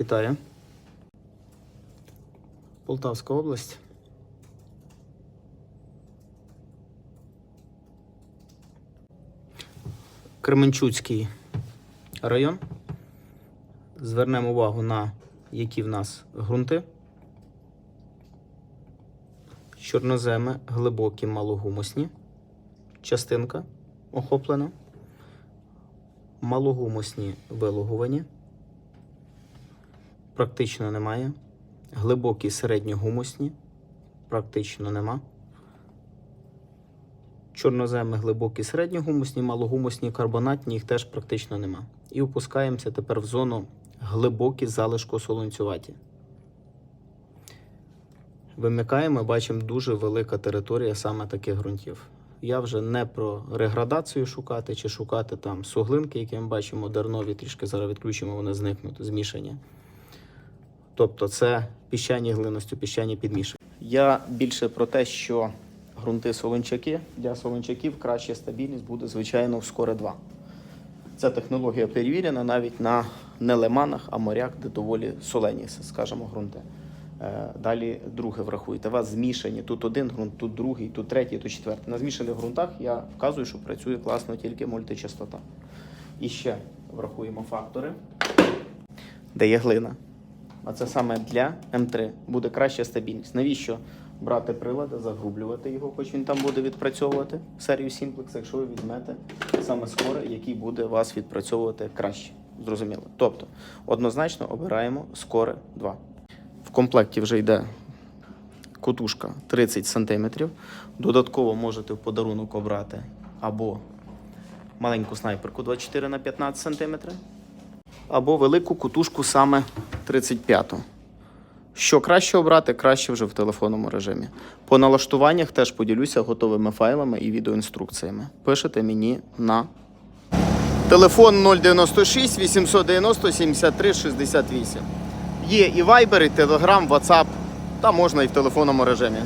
Вітаю. Полтавська область. Кременчуцький район. Звернемо увагу на які в нас ґрунти. Чорноземи глибокі, малогумусні. Частинка охоплена. Малогумусні вилугувані. Практично немає. Глибокі середньогумусні. Практично нема. Чорноземи глибокі середньогумусні, малогумусні, карбонатні, їх теж практично нема. І опускаємося тепер в зону глибокі залишко-солонцюваті. Вимикаємо, бачимо дуже велика територія саме таких ґрунтів. Я вже не про реградацію шукати чи шукати там суглинки, які ми бачимо дернові, трішки зараз відключимо, вони зникнуть, змішані. Тобто це піщані глиності, піщані підмішані. Я більше про те, що ґрунти солончаки для солончаків краща стабільність буде, звичайно, в скоре 2. Ця технологія перевірена навіть на не лиманах, а морях, де доволі солені, скажімо, ґрунти. Е, Далі друге врахуйте. У вас змішані. Тут один ґрунт, тут другий, тут третій, тут четвертий. На змішаних ґрунтах я вказую, що працює класно тільки мультичастота. І ще врахуємо фактори, де є глина. А це саме для М3 буде краща стабільність. Навіщо брати прилади, загрублювати його, хоч він там буде відпрацьовувати серію Simplex, якщо ви візьмете саме скоре, який буде вас відпрацьовувати краще. Зрозуміло. Тобто, однозначно обираємо скоре 2. В комплекті вже йде кутушка 30 см. Додатково можете в подарунок обрати або маленьку снайперку 24 на 15 см, або велику кутушку саме 35 Що краще обрати, краще вже в телефонному режимі. По налаштуваннях теж поділюся готовими файлами і відеоінструкціями. Пишете мені на телефон 096 890 73 68. Є і Viber, і Telegram, WhatsApp, та можна і в телефонному режимі.